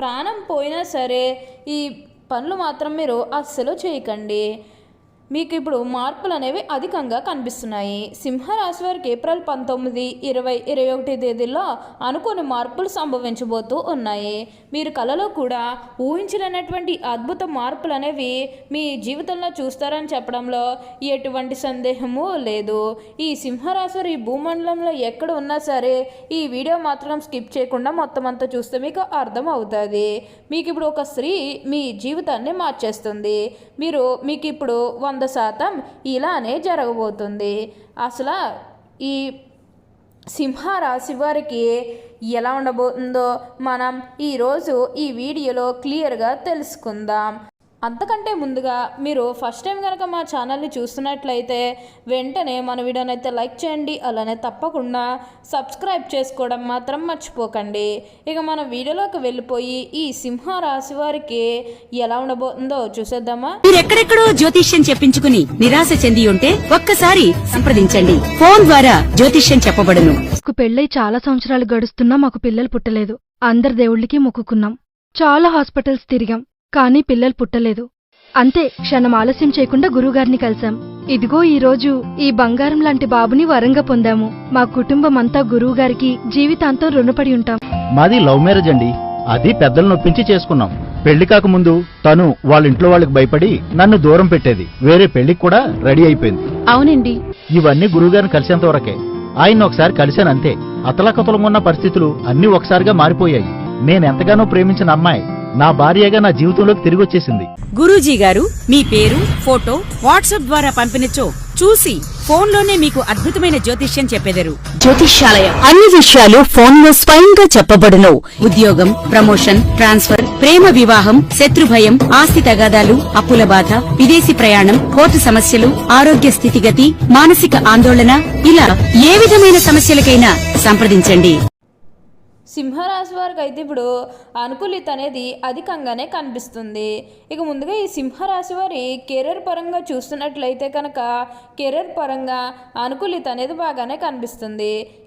ప్రాణం పోయినా సరే ఈ పనులు మాత్రం మీరు అస్సలు చేయకండి. మీకు ఇప్పుడు మార్పులు అనేవి అధికంగా కనిపిస్తున్నాయి. సింహరాశి వారికి ఏప్రిల్ పంతొమ్మిది ఇరవై ఇరవై ఒకటి తేదీల్లో అనుకోని మార్పులు సంభవించబోతూ ఉన్నాయి. మీరు కలలో కూడా ఊహించలేనటువంటి అద్భుత మార్పులు అనేవి మీ జీవితంలో చూస్తారని చెప్పడంలో ఎటువంటి సందేహము లేదు. ఈ సింహరాశి వారు ఈ భూమండలంలో ఎక్కడ ఉన్నా సరే ఈ వీడియో మాత్రం స్కిప్ చేయకుండా మొత్తం అంతా చూస్తే మీకు అర్థం అవుతుంది మీకు ఇప్పుడు ఒక స్త్రీ మీ జీవితాన్ని మార్చేస్తుంది. మీరు మీకు ఇప్పుడు వంద శాతం ఇలానే జరగబోతుంది. అసలు ఈ సింహరాశి వారికి ఎలా ఉండబోతుందో మనం ఈరోజు ఈ వీడియోలో క్లియర్గా తెలుసుకుందాం. అంతకంటే ముందుగా మీరు ఫస్ట్ టైం కనుక మా ఛానల్ని చూస్తున్నట్లయితే వెంటనే మన వీడియోని అయితే లైక్ చేయండి అలానే తప్పకుండా సబ్స్క్రైబ్ చేసుకోవడం మాత్రం మర్చిపోకండి. ఇక మన వీడియోలోకి వెళ్ళిపోయి ఈ సింహ రాశి వారికి ఎలా ఉండబోతుందో చూసేద్దామా? మీరెక్కడెక్కడో జ్యోతిష్యం చెప్పించుకుని నిరాశ చెంది ఉంటే ఒక్కసారి సంప్రదించండి. ఫోన్ ద్వారా జ్యోతిష్యం చెప్పబడును. మాకు పెళ్ళై చాలా సంవత్సరాలు గడుస్తున్నా మాకు పిల్లలు పుట్టలేదు. అందరి దేవుళ్ళకి మొక్కుకున్నాం. చాలా హాస్పిటల్స్ తిరిగాం. కానీ పిల్లలు పుట్టలేదు. అంతే క్షణం ఆలస్యం చేయకుండా గురువుగారిని కలిశాం. ఇదిగో ఈ రోజు ఈ బంగారం లాంటి బాబుని వరంగా పొందాము. మా కుటుంబం అంతా గురువుగారికి జీవితాంతం రుణపడి ఉంటాం. మాది లవ్ మ్యారేజ్ అండి. అది పెద్దలు నొప్పించి చేసుకున్నాం. పెళ్ళి కాకముందు తను వాళ్ళ ఇంట్లో వాళ్ళకి భయపడి నన్ను దూరం పెట్టేది. వేరే పెళ్ళికి కూడా రెడీ అయిపోయింది. అవునండి. ఇవన్నీ గురువుగారిని కలిసేంత వరకే. ఆయన ఒకసారి కలిశానంతే అతలకతలమున్న పరిస్థితులు అన్ని ఒకసారిగా మారిపోయాయి. నేనెంతగానో ప్రేమించిన అమ్మాయి. నా భార్యగా నా జీవితంలోకి తిరిగి వచ్చేసింది గురూజీ గారు మీ పేరు ఫోటో వాట్సాప్ ద్వారా పంపినచో చూసి ఫోన్లోనే మీకు అద్భుతమైన జ్యోతిష్యం చెప్పెదరు. జ్యోతిష్యాలయం. అన్ని విషయాలు ఫోన్లో స్వయంగా చెప్పబడును. ఉద్యోగం ప్రమోషన్ ట్రాన్స్ఫర్ ప్రేమ వివాహం శత్రు భయం ఆస్తి తగాదాలు అప్పుల బాధ విదేశీ ప్రయాణం కోర్టు సమస్యలు ఆరోగ్య స్థితిగతి మానసిక ఆందోళన ఇలా ఏ విధమైన సమస్యలకైనా సంప్రదించండి. సింహరాశి వారికి అయితే ఇప్పుడు అనుకూలిత అనేది అధికంగానే కనిపిస్తుంది. ఇక ముందుగా ఈ సింహరాశి వారి కెరీర్ పరంగా చూస్తున్నట్లయితే కనుక కెరీర్ పరంగా అనుకూలిత అనేది బాగానే కనిపిస్తుంది.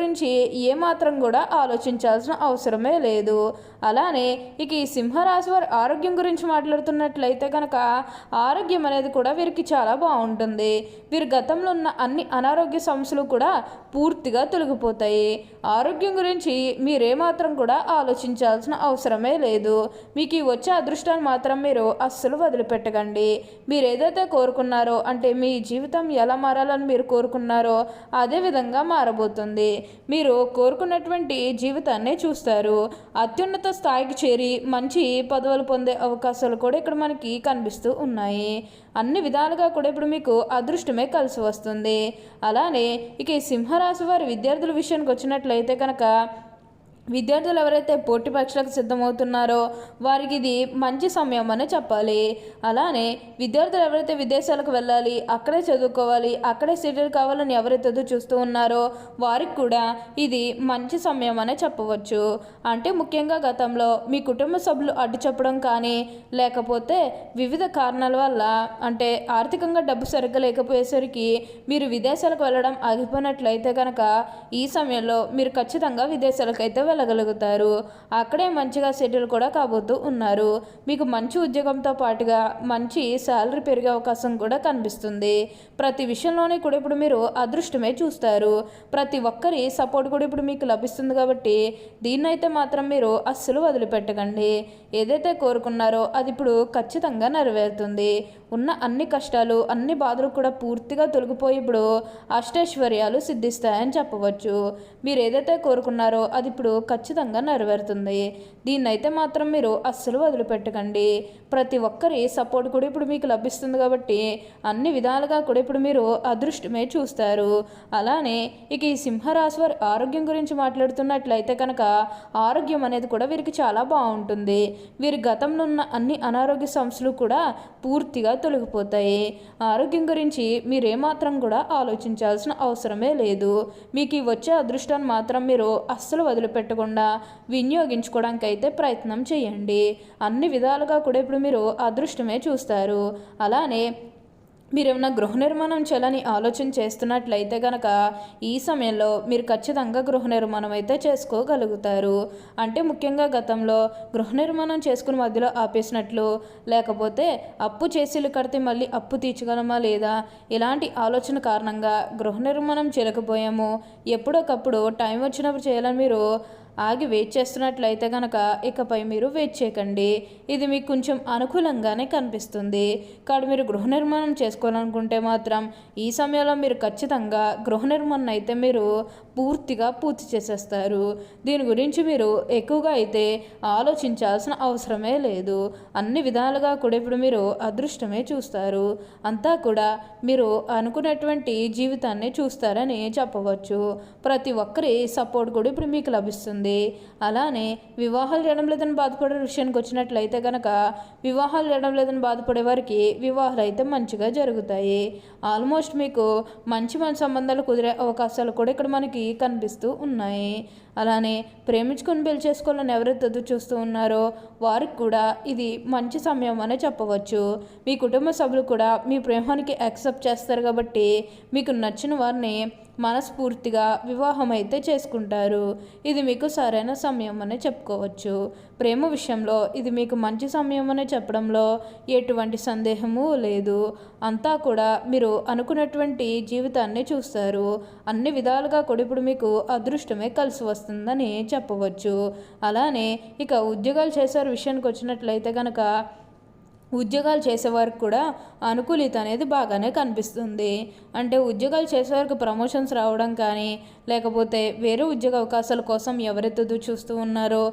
గురించి ఏమాత్రం కూడా ఆలోచించాల్సిన అవసరమే లేదు. అలానే ఇక ఈ సింహరాశి వారి ఆరోగ్యం గురించి మాట్లాడుతున్నట్లయితే కనుక ఆరోగ్యం అనేది కూడా వీరికి చాలా బాగుంటుంది. వీరి గతంలో ఉన్న అన్ని అనారోగ్య సమస్యలు కూడా పూర్తిగా తొలగిపోతాయి. ఆరోగ్యం గురించి మీరేమాత్రం కూడా ఆలోచించాల్సిన అవసరమే లేదు. మీకు ఈ వచ్చే అదృష్టాన్ని మాత్రం మీరు అస్సలు వదిలిపెట్టకండి. మీరు ఏదైతే కోరుకున్నారో అంటే మీ జీవితం ఎలా మారాలని మీరు కోరుకున్నారో అదే విధంగా మారబోతుంది. మీరు కోరుకున్నటువంటి జీవితాన్ని చూస్తారు. అత్యున్నత స్థాయికి చేరి మంచి పదవులు పొందే అవకాశాలు కూడా ఇక్కడ మనకి కనిపిస్తూ ఉన్నాయి. అన్ని విధాలుగా కూడా ఇప్పుడు మీకు అదృష్టమే కలిసి వస్తుంది. అలానే ఇక ఈ సింహరాశి వారి విద్యార్థుల విషయానికి వచ్చినట్లయితే కనుక విద్యార్థులు ఎవరైతే పోటీ పరీక్షలకు సిద్ధమవుతున్నారో వారికి ఇది మంచి సమయం అని చెప్పాలి. అలానే విద్యార్థులు ఎవరైతే విదేశాలకు వెళ్ళాలి అక్కడే చదువుకోవాలి అక్కడే సెటిల్ కావాలని ఎవరైతే చూస్తూ ఉన్నారో వారికి కూడా ఇది మంచి సమయం అనే చెప్పవచ్చు. అంటే ముఖ్యంగా గతంలో మీ కుటుంబ సభ్యులు అడ్డు చెప్పడం కానీ లేకపోతే వివిధ కారణాల వల్ల అంటే ఆర్థికంగా డబ్బు సరిగ్గా లేకపోయేసరికి మీరు విదేశాలకు వెళ్ళడం ఆగిపోయినట్లయితే కనుక ఈ సమయంలో మీరు ఖచ్చితంగా విదేశాలకు అయితే వెళ్ళగలుగుతారు అక్కడే మంచిగా సెటిల్ కూడా కాబోతూ ఉన్నారు. మీకు మంచి ఉద్యోగంతో పాటుగా మంచి శాలరీ పెరిగే అవకాశం కూడా కనిపిస్తుంది. ప్రతి విషయంలోనే కూడా ఇప్పుడు మీరు అదృష్టమే చూస్తారు. ప్రతి ఒక్కరి సపోర్ట్ కూడా ఇప్పుడు మీకు లభిస్తుంది కాబట్టి దీన్నైతే మాత్రం మీరు అస్సలు వదిలిపెట్టకండి. ఏదైతే కోరుకున్నారో అది ఇప్పుడు ఖచ్చితంగా నెరవేరుతుంది. ఉన్న అన్ని కష్టాలు అన్ని బాధలు కూడా పూర్తిగా తొలగిపోయి ఇప్పుడు అష్టైశ్వర్యాలు సిద్ధిస్తాయని చెప్పవచ్చు. మీరు ఏదైతే కోరుకున్నారో అది ఇప్పుడు ఖచ్చితంగా నెరవేరుతుంది. దీన్నైతే మాత్రం మీరు అస్సలు వదిలిపెట్టకండి. ప్రతి ఒక్కరి సపోర్ట్ కూడా ఇప్పుడు మీకు లభిస్తుంది కాబట్టి అన్ని విధాలుగా కూడా ఇప్పుడు మీరు అదృష్టమే చూస్తారు. అలానే ఇక ఈ సింహరాశి వారి ఆరోగ్యం గురించి మాట్లాడుతున్నట్లయితే కనుక ఆరోగ్యం అనేది కూడా వీరికి చాలా బాగుంటుంది. వీరి గతంలో ఉన్న అన్ని అనారోగ్య సమస్యలు కూడా పూర్తిగా తొలగిపోతాయి. ఆరోగ్యం గురించి మీరేమాత్రం కూడా ఆలోచించాల్సిన అవసరమే లేదు. మీకు ఈ వచ్చే అదృష్టాన్ని మాత్రం మీరు అస్సలు వదిలిపెట్టకుండా వినియోగించుకోవడానికి అయితే ప్రయత్నం చేయండి. అన్ని విధాలుగా కూడా ఇప్పుడు మీరు అదృష్టమే చూస్తారు. అలానే మీరు ఏమైనా గృహ నిర్మాణం చేయాలని ఆలోచన చేస్తున్నట్లయితే కనుక ఈ సమయంలో మీరు ఖచ్చితంగా గృహ నిర్మాణం అయితే చేసుకోగలుగుతారు. అంటే ముఖ్యంగా గతంలో గృహ నిర్మాణం చేసుకుని మధ్యలో ఆపేసినట్లు లేకపోతే అప్పు చేసిలు కడితే మళ్ళీ అప్పు తీర్చగలమా లేదా? ఇలాంటి ఆలోచన కారణంగా గృహ నిర్మాణం చేయలేకపోయాము. ఎప్పుడొకప్పుడు టైం వచ్చినప్పుడు చేయాలని మీరు ఆగి వెయిట్ చేస్తున్నట్లయితే కనుక ఇకపై మీరు వెయిట్ చేయకండి. ఇది మీకు కొంచెం అనుకూలంగానే కనిపిస్తుంది. కాదు మీరు గృహ నిర్మాణం చేసుకోవాలనుకుంటే మాత్రం ఈ సమయంలో మీరు ఖచ్చితంగా గృహ నిర్మాణం అయితే మీరు పూర్తిగా పూర్తి చేసేస్తారు. దీని గురించి మీరు ఎక్కువగా అయితే ఆలోచించాల్సిన అవసరమే లేదు. అన్ని విధాలుగా కూడా ఇప్పుడు మీరు అదృష్టమే చూస్తారు. అంతా కూడా మీరు అనుకున్నటువంటి జీవితాన్ని చూస్తారని చెప్పవచ్చు. ప్రతి ఒక్కరి సపోర్ట్ కూడా ఇప్పుడు మీకు లభిస్తుంది. అలానే వివాహాలు చేయడం లేదని బాధపడే విషయానికి వచ్చినట్లయితే కనుక వివాహాలు చేయడం లేదని బాధపడే వారికి వివాహాలు అయితే మంచిగా జరుగుతాయి. ఆల్మోస్ట్ మీకు మంచి మంచి సంబంధాలు కుదిరే అవకాశాలు కూడా ఇక్కడ మనకి కనిపిస్తూ ఉన్నాయి. అలానే ప్రేమించుకొని పెళ్ళి చేసుకోవాలని ఎవరైతే ఎదురు చూస్తూ ఉన్నారో వారికి కూడా ఇది మంచి సమయం అనే చెప్పవచ్చు. మీ కుటుంబ సభ్యులు కూడా మీ ప్రేమానికి యాక్సెప్ట్ చేస్తారు కాబట్టి మీకు నచ్చిన వారిని మనస్ఫూర్తిగా వివాహం అయితే చేసుకుంటారు. ఇది మీకు సరైన సమయం అని చెప్పుకోవచ్చు. ప్రేమ విషయంలో ఇది మీకు మంచి సమయం అని చెప్పడంలో ఎటువంటి సందేహము లేదు. అంతా కూడా మీరు అనుకున్నటువంటి జీవితాన్ని చూస్తారు. అన్ని విధాలుగా కూడా ఇప్పుడు మీకు అదృష్టమే కలిసి వస్తుందని చెప్పవచ్చు. అలానే ఇక ఉద్యోగాలు చేసే విషయానికి వచ్చినట్లయితే కనుక ఉద్యోగాలు చేసేవారికి కూడా అనుకూలిత అనేది బాగానే కనిపిస్తుంది. అంటే ఉద్యోగాలు చేసేవారికి ప్రమోషన్స్ రావడం కానీ లేకపోతే వేరే ఉద్యోగ అవకాశాల కోసం ఎవరైతే చూస్తూ ఉన్నారో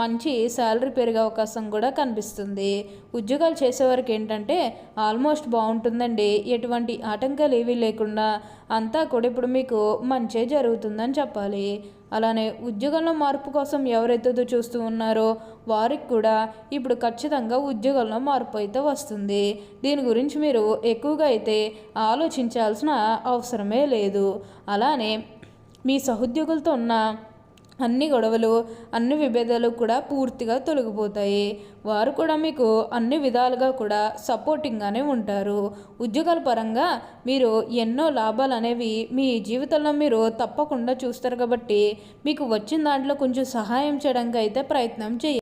మంచి శాలరీ పెరిగే అవకాశం కూడా కనిపిస్తుంది. ఉద్యోగాలు చేసేవారికి ఏంటంటే ఆల్మోస్ట్ బాగుంటుందండి. ఎటువంటి ఆటంకాలు ఏవీ లేకుండా అంతా కూడా ఇప్పుడు మీకు మంచే జరుగుతుందని చెప్పాలి. అలానే ఉద్యోగంలో మార్పు కోసం ఎవరైతే చూస్తూ ఉన్నారో వారికి కూడా ఇప్పుడు ఖచ్చితంగా ఉద్యోగంలో మార్పు అయితే వస్తుంది. దీని గురించి మీరు ఎక్కువగా అయితే ఆలోచించాల్సిన అవసరమే లేదు. అలానే మీ సహోద్యోగులతో ఉన్న అన్ని గొడవలు అన్ని విభేదాలు కూడా పూర్తిగా తొలగిపోతాయి. వారు కూడా మీకు అన్ని విధాలుగా కూడా సపోర్టింగ్గానే ఉంటారు. ఉద్యోగాల పరంగా మీరు ఎన్నో లాభాలు అనేవి మీ జీవితంలో మీరు తప్పకుండా చూస్తారు కాబట్టి మీకు వచ్చిన దాంట్లో కొంచెం సహాయం చేయడానికి అయితే ప్రయత్నం చేయండి.